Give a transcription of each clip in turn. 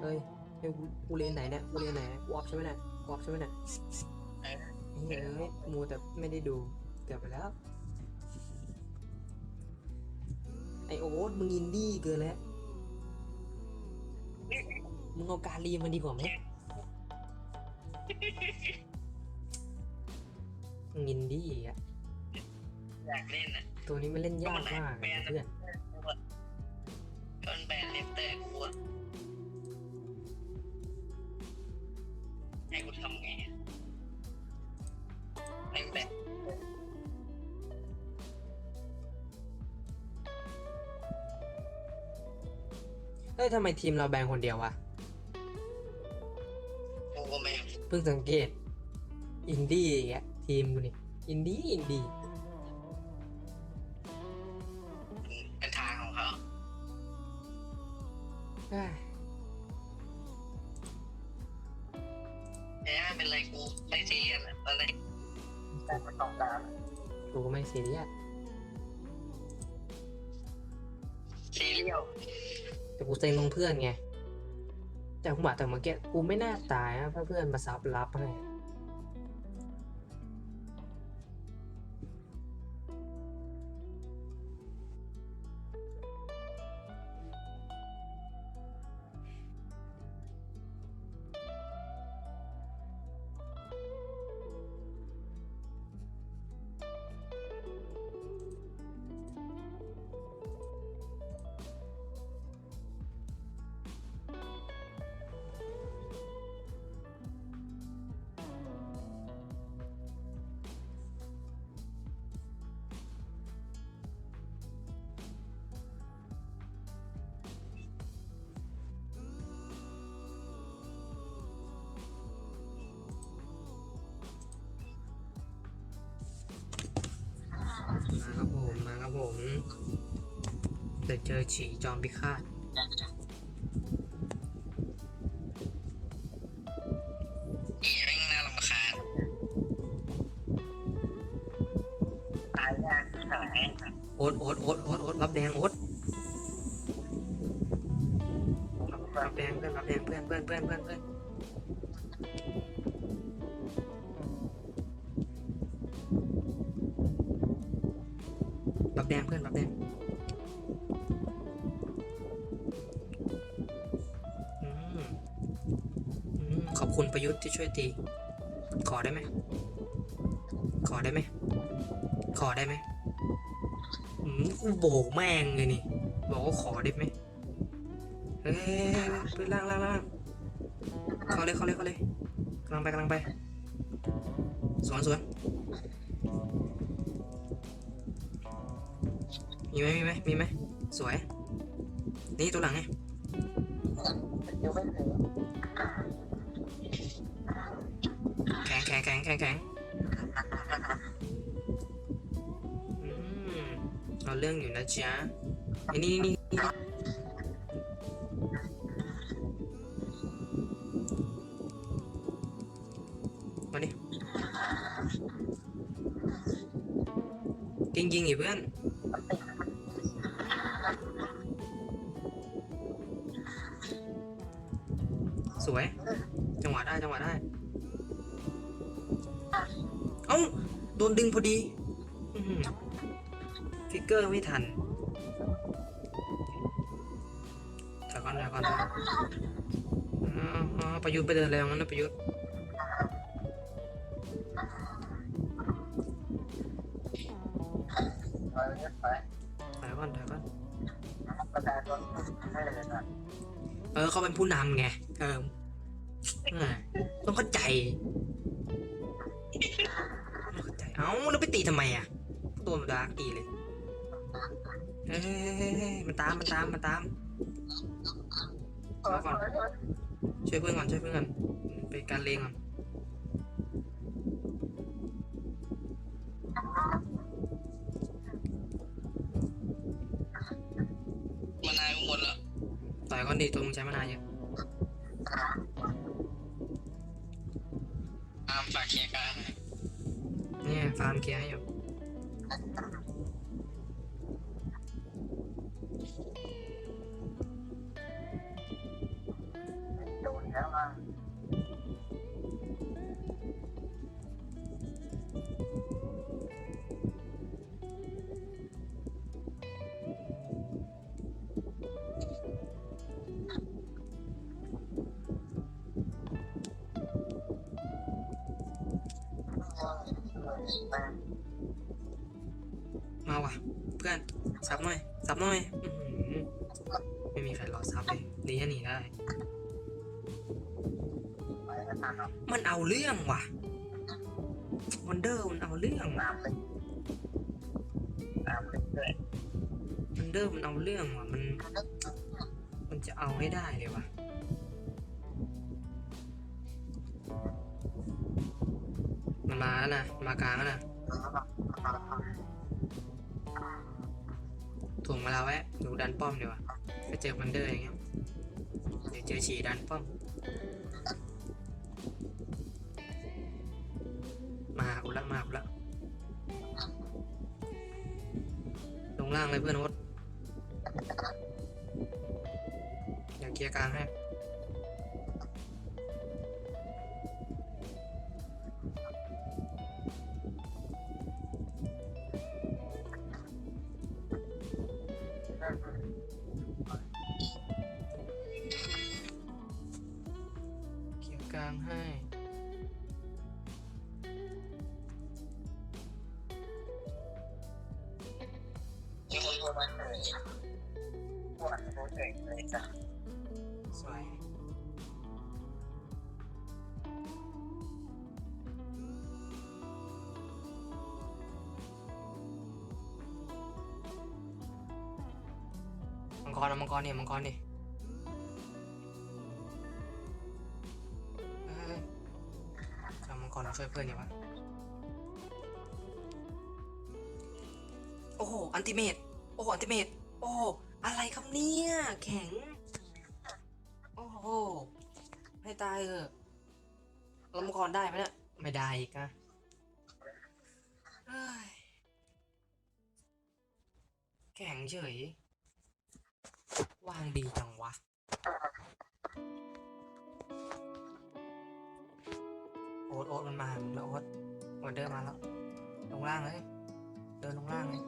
เฮ้ยเฮ้ยกูกูเรียนไหนเนี่ยกูเรียนไหนกูออฟใช่ไหมเนี่ยกูออฟใช่ไหมเนี่ยเออเฮ้ยเอ้ยมูแต่ไม่ได้ดูเกือบไปแล้ว ไอโอ๊ตมึงอินดี้เกินแล้ว มึงเอาการีมาดีกว่าไหมมึงอินดี้อะอยากเล่นอะ ตัวนี้มันเล่นยากมากเลยเพื่อน ทำไมทีมเราแบ่งคนเดียววะกูก็ไม่รู้เพิ่งสังเกต อินดี้อย่างเงี้ยทีมกูนี่อินดี้อินดี้เป็นทางของเขาเฮ้ยแต่ไม่เป็นไรกูไม่ซีเรียสอะตอนแรกแต่มันต้องการกูก็ไม่ซีเรียส กูเซ็งตรงเพื่อนไง แต่ผมบอกแต่เมื่อกี้กูไม่น่าตายนะถ้าเพื่อนมาซับรับให้ ผม เดี๋ยวเจอฉีจอมพิฆาต อบคุณประยุทธ์ที่ช่วยตี ขอได้ไหม ขอได้ไหม ขอได้ไหมอืมกูโบกแม่งเลยนี่ บอกว่าขอได้ไหมเฮ้ยไปล่างล่างล่างเข้าเลยเข้าเลยเข้าเลยกำลังไปกำลังไป สวนสวนมีไหมมีไหมมีไหมสวย นี่ตัวหลังไง ข็งแข็งแข็งอืมเอาเรื่องอยู่นะจ๊ะไอ้นี่นี่นี่มาดิยิงยิงอีเพื่อนสวย จังหวะได้ จังหวะได้ เอ้า โดนดึงพอดีอื้อหือฟิกเกอร์ไม่ทันถอยก่อนถอยก่อนถอยก่อนอ๋ออ๋อประยุทธ์ไปเดินแล้วงั้นนะประยุทธ์ไปไปถอยก่อนถอยก่อนประชาชนให้เลยนะเออเขาเป็นผู้นำไง เออเออต้องเข้าใจต้อง เข้าใจเอ้าแล้วไปตีทำไมอะ ตัวมันดาร์กตีเลยเฮ้ยเฮ้ยเฮ้ยเฮ้ยมันตามมันตามมันตามมาก่อนช่วยเพื่อนก่อนช่วยเพื่อนก่อนไปการเลงก่อนมานายหมดแล้วต่อยก่อนดีตัวมึงใช้มานานเยอะตามฝากเคลียร์การ เนี่ยฟาร์มเคลียร์ให้อยู่ มาว่ะ เพื่อนซับหน่อยซับหน่อยอื้อหือไม่มีใครรอซับเลยหนีก็หนีได้ มันเอาเรื่องว่ะวันเดอร์มันเอาเรื่องว่ะตามเลยตามเลยเลยวันเดอร์มันเอาเรื่องว่ะมัน มันจะเอาให้ได้เลยว่ะ มันมาแล้วนะมากลางแล้วนะถ่วงมาแล้วแวะหนูดันป้อมเดี๋ยวะไปเจอวันเดอร์อย่างเงี้ยเดี๋ยวเจอฉีดันป้อม มาอุละมาอุละลงล่างเลยเพื่อนโอ๊ตเดี๋ยวเคลียร์กลางให้ โทรมาเลยปวดโทรเฉยเลยจ้ะสวยมังกรเอามังกรเนี่ยมังกรดิเอ้ยเอามังกรมาช่วยเพื่อนดีวะ โอ้โห อันติเมต อ้โหอันติเมตโอ้โหอะไรครับเนี่ย แข็ง โอ้โหให้ตายเถอะเรามังกรได้ไหมเนี่ยไม่ได้อีกอะเฮ้ยแข็งเฉย วางดีจังวะโอ๊ตโอ๊ตมันมาแล้วโอ๊ตโอ๊ตเดินมาแล้ว ลงล่างเลย เดินลงล่างเลย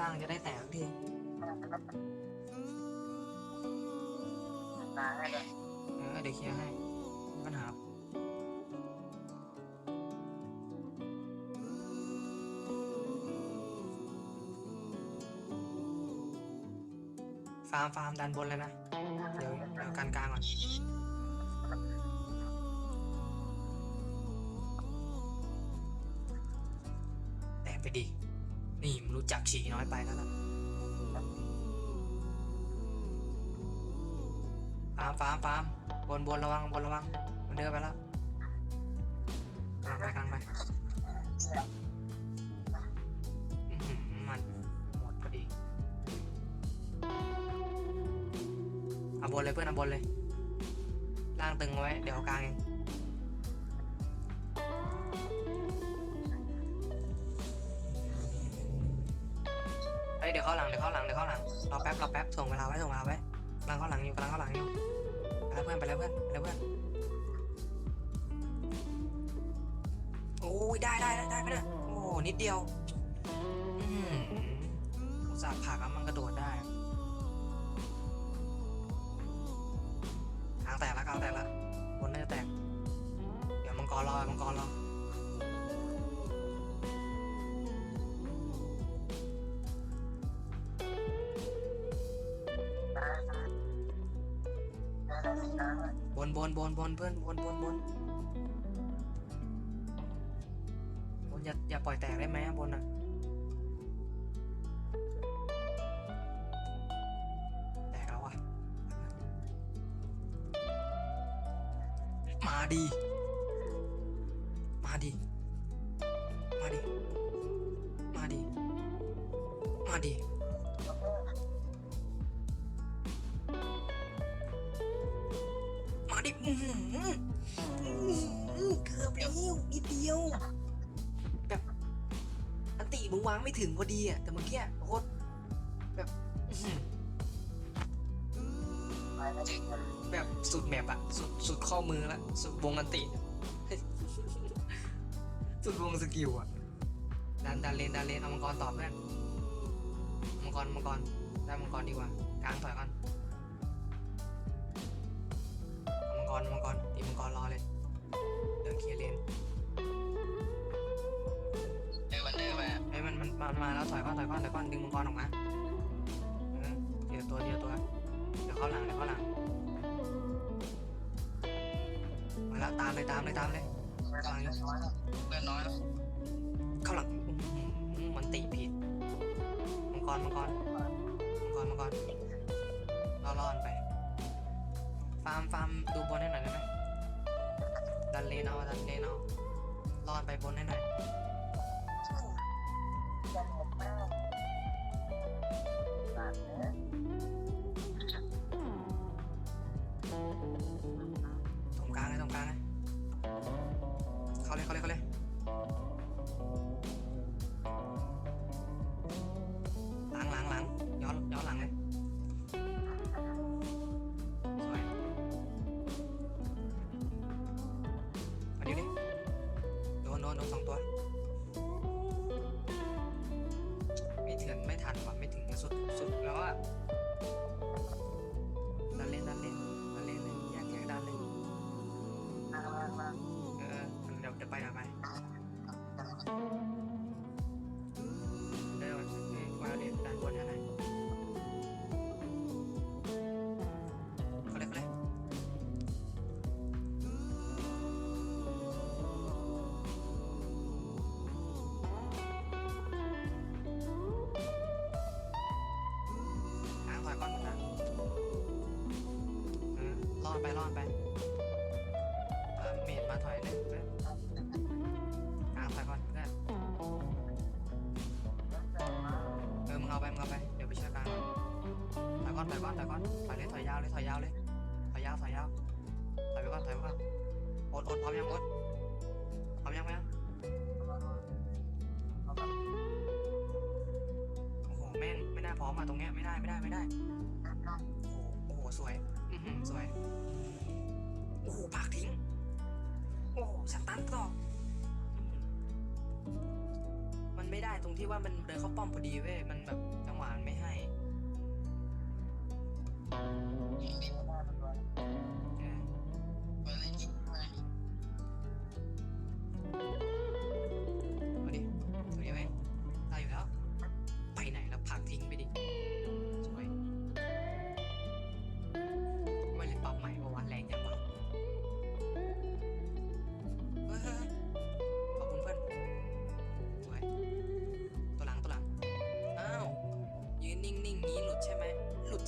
ล่างจะได้แตกสักทีตายให้เลยเออเดี๋ยวเคลียร์ให้ไม่มีปัญหาฟาร์มฟาร์มดันบนเลยนะ เดี๋ยวเดี๋ยวกันกลางก่อนแตกไปดิ นี่มันรู้จักฉี่น้อยไปแล้วล่ะฟามฟามฟามบนบนระวังบนระวัง มันเดินไปแล้วกลางไปกลางไปมันหมดพอดีเอาบนเลยเพื่อนเอาบนเลยล่างตึงไว้ เดี๋ยวกลางเอง รอแป๊บรอแป๊บส่งเวลาไว้ส่งเวลาไว้กำลังเข้าหลังอยู่กำลังเข้าหลังอยู่ไปแล้วเพื่อนไปแล้วเพื่อนไปแล้วเพื่อนโอ้ยได้ได้ได้ได้ไหมเนี่ยโอ้นิดเดียว อืมอุตส่าห์ผักแล้วมันกระโดดได้ บนบนบนบนเพื่อนบนบนบนบนอย่าอย่าปล่อยแตกได้ไหมอะบนอะแตกแล้วอะมาดีมาดีมาดีมาดีมาดี งวางไม่ถึงพอดีอะแต่เมื่อกี้โคตรแบบแบบสุดแมปอะสุดสุดข้อมือละสุดวงอันติ สุดวงสกิลอะดันดันเลนดันเลนเอามังกรตอบเพื่อนมังกรมังกรได้มังกรดีกว่ากลางถอยก่อน มันมาแล้วถอยก่อนถอยก่อนถอยก่อนดึงมังกรออกมาเดี๋ยวตัวเดียวตัวเดี๋ยวเข้าหลังเดี๋ยวเข้าหลังมาแล้วตามเลยตามเลยตามเลยเพื่อนน้อยแล้วเพื่อนน้อยแล้วเข้าหลังอื้อหือมันตีผิดมังกรมังกรมังกรมังกรรอรอนไปฟาร์มฟาร์มดูบนให้หน่อยได้ไหมดันเลนเอาดันเลนเอารอนไปบนให้หน่อย สุดสุดแล้วอะ ไปรอดไปเออเมดมาถอยเลยเว้ยกลางถอยก่อนเพื่อนเออมึงเอาไปมึงเอาไปเดี๋ยวไปช่วยกลางก่อนถอยก่อนถอยก่อนถอยก่อนถอยเลยถอยยาวเลยถอยยาวเลยถอยยาวถอยยาวถอยไปก่อนถอยไปก่อนอดอดพร้อมยังอดพร้อมยังไหมยังโอ้โหแม่งไม่น่าพร้อมอะตรงเนี้ยไม่ได้ไม่ได้ไม่ได้โอ้โห้สวย สวย โอ้โหปากทิ้ง โอ้สตันต่อ มันไม่ได้ตรงที่ว่ามันเดินเข้าป้อมพอดีเว้ย มันแบบจังหวะมันไม่ให้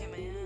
ตัว